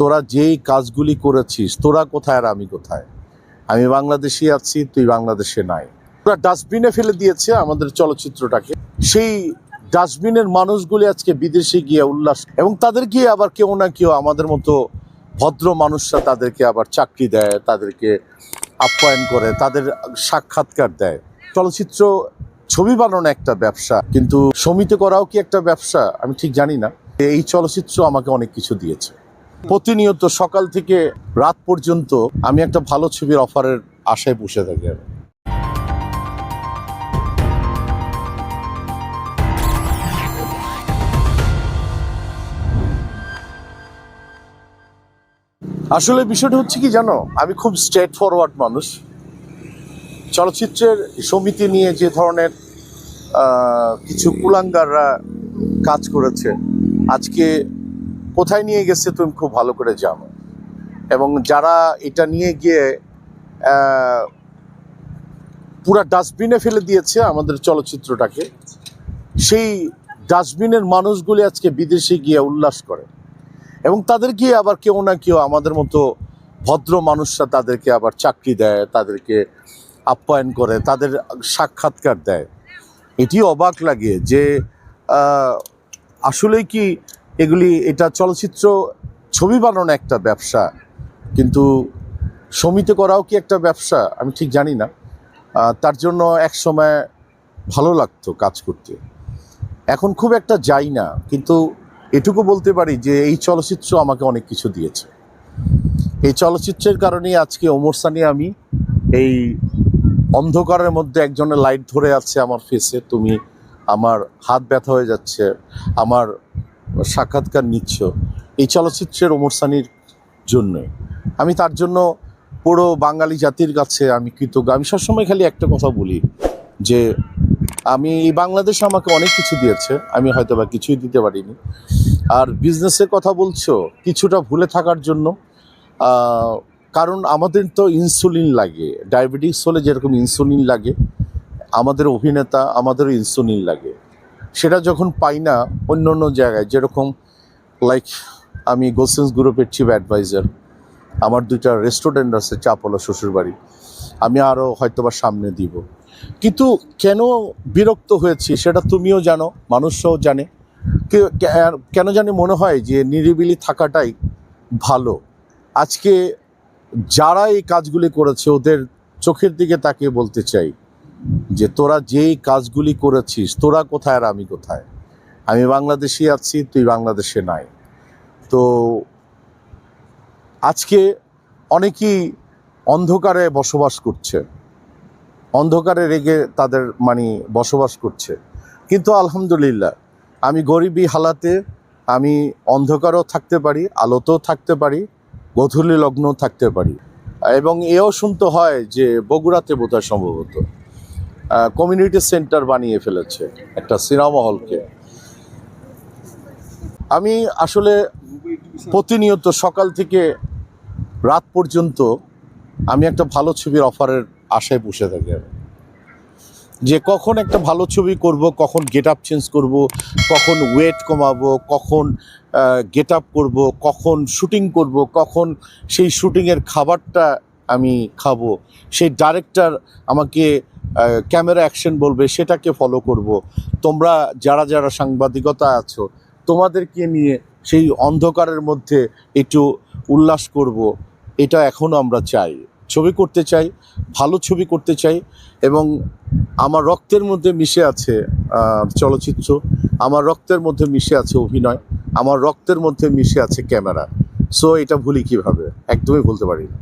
তোরা যেই কাজগুলি করেছিস, তোরা কোথায় আর আমি কোথায়? আমি বাংলাদেশে আছি, তুই বাংলাদেশে নাই। তোরা ডাস্টবিনে ফেলে দিয়েছে আমাদের চলচ্চিত্রটাকে। সেই ডাস্টবিনের মানুষগুলি আজকে বিদেশে গিয়ে উল্লাস এবং তাদের গিয়ে আবার কেউ না কেউ আমাদের মতো ভদ্র মানুষরা তাদেরকে আবার চাকরি দেয়, তাদেরকে আপ্যায়ন করে, তাদের সাক্ষাৎকার দেয়। চলচ্চিত্র ছবি বানানো একটা ব্যবসা, কিন্তু সমিত করাও কি একটা ব্যবসা? আমি ঠিক জানি না। এই চলচ্চিত্র আমাকে অনেক কিছু দিয়েছে। প্রতিনিয়ত সকাল থেকে রাত পর্যন্ত আমি একটা ভালো ছবির অফারের আশায় বসে থাকি। আসলে বিষয়টা হচ্ছে কি জানো? আমি খুব স্ট্রেট ফরওয়ার্ড মানুষ। চলচ্চিত্রের সমিতি নিয়ে যে ধরনের কিছু কুলাঙ্গাররা কাজ করেছে, আজকে কোথায় নিয়ে গেছে তুমি খুব ভালো করে জানো। এবং যারা এটা নিয়ে গিয়ে পুরা ডাস্টবিনে ফেলে দিয়েছে আমাদের চলচ্চিত্রটাকে সেই ডাস্টবিনের মানুষগুলি আজকে বিদেশে গিয়ে উল্লাস করে। এবং তাদের গিয়ে আবার কেউ না কেউ আমাদের মতো ভদ্র মানুষরা তাদেরকে আবার চাকরি দেয় তাদেরকে আপ্যায়ন করে তাদের সাক্ষাৎকার দেয়। এটি অবাক লাগে যে আহ, আসলেই কি এগুলি, এটা চলচ্চিত্র ছবি বানানো একটা ব্যবসা, কিন্তু সমিতি করাও কি একটা ব্যবসা, আমি ঠিক জানি না। তার জন্য এক সময় ভালো লাগতো কাজ করতে। এখন খুব একটা যাই না, কিন্তু এটুকু বলতে পারি যে এই চলচ্চিত্র আমাকে অনেক কিছু দিয়েছে। এই চলচ্চিত্রের কারণেই আজকে ওমর সানি আমি এই অন্ধকারের মধ্যে একজনের লাইট ধরে আছে আমার ফেসে তুমি, আমার হাত ব্যথা হয়ে যাচ্ছে, আমার সাক্ষাৎকার নিচ্ছ এই চলচ্চিত্রের ওমর সানির জন্যই আমি তার জন্য পুরো বাঙালি জাতির কাছে আমি কৃতজ্ঞ। আমি সবসময় খালি একটা কথা বলি যে, আমি এই বাংলাদেশ আমাকে অনেক কিছু দিয়েছে, আমি হয়তো বা কিছুই দিতে পারিনি। আর বিজনেসের কথা বলছো, কিছুটা ভুলে থাকার জন্য কারণ আমাদের তো ইনসুলিন লাগে। ডায়াবেটিস হলে যেরকম ইনসুলিন লাগে, আমাদের অভিনেতা আমাদেরও ইনসুলিন লাগে। সেটা যখন পাই না অন্য অন্য জায়গায়, যেরকম লাইক আমি গোসেন্স গ্রুপের চিফ অ্যাডভাইজার আমার দুইটা রেস্টুরেন্ট আছে চাপলা শ্বশুরবাড়ি। আমি আরও হয়তোবা সামনে দিব। কিন্তু কেন বিরক্ত হয়েছি সেটা তুমিও জানো, মানুষরাও জানে। কেন জানি মনে হয় যে নিরিবিলি থাকাটাই ভালো। আজকে যারা এই কাজগুলি করেছে, ওদের চোখের দিকে তাকিয়ে বলতে চাই যে তোরা যেই কাজগুলি করেছিস, তোরা কোথায় আর আমি কোথায়? আমি বাংলাদেশে আছি, তুই বাংলাদেশে নাই। তো আজকে অনেকেই অন্ধকারে বসবাস করছে। অন্ধকারে রেগে তাদের মানে বসবাস করছে। কিন্তু আলহামদুলিল্লাহ, আমি গরিবী হালাতে আমি অন্ধকারও থাকতে পারি, আলোতেও থাকতে পারি, গধূলি লগ্নও থাকতে পারি। এবং এও শুনতে হয় যে বগুড়াতে বোধহয় সম্ভবত। কমিউনিটি সেন্টার বানিয়ে ফেলেছে একটা সিনেমা হলকে। আমি আসলে প্রতিনিয়ত সকাল থেকে রাত পর্যন্ত আমি একটা ভালো ছবির অফারের আশায় বসে থাকি যে কখন একটা ভালো ছবি করব, কখন গেট আপ চেঞ্জ করব, কখন ওয়েট কমাবো, কখন গেট আপ করব, কখন শুটিং করব, কখন সেই শুটিংয়ের খাবারটা আমি খাব, সেই ডাইরেক্টর আমাকে ক্যামেরা অ্যাকশন বলবে, সেটাকে ফলো করব। তোমরা যারা যারা সাংবাদিকতা আছো, তোমাদেরকে নিয়ে সেই অন্ধকারের মধ্যে একটু উল্লাস করব, এটা এখনও আমরা চাই। ছবি করতে চাই, ভালো ছবি করতে চাই এবং আমার রক্তের মধ্যে মিশে আছে চলচ্চিত্র, আমার রক্তের মধ্যে মিশে আছে অভিনয়, আমার রক্তের মধ্যে মিশে আছে ক্যামেরা। সো এটা ভুলি কীভাবে? একদমই বলতে পারি না।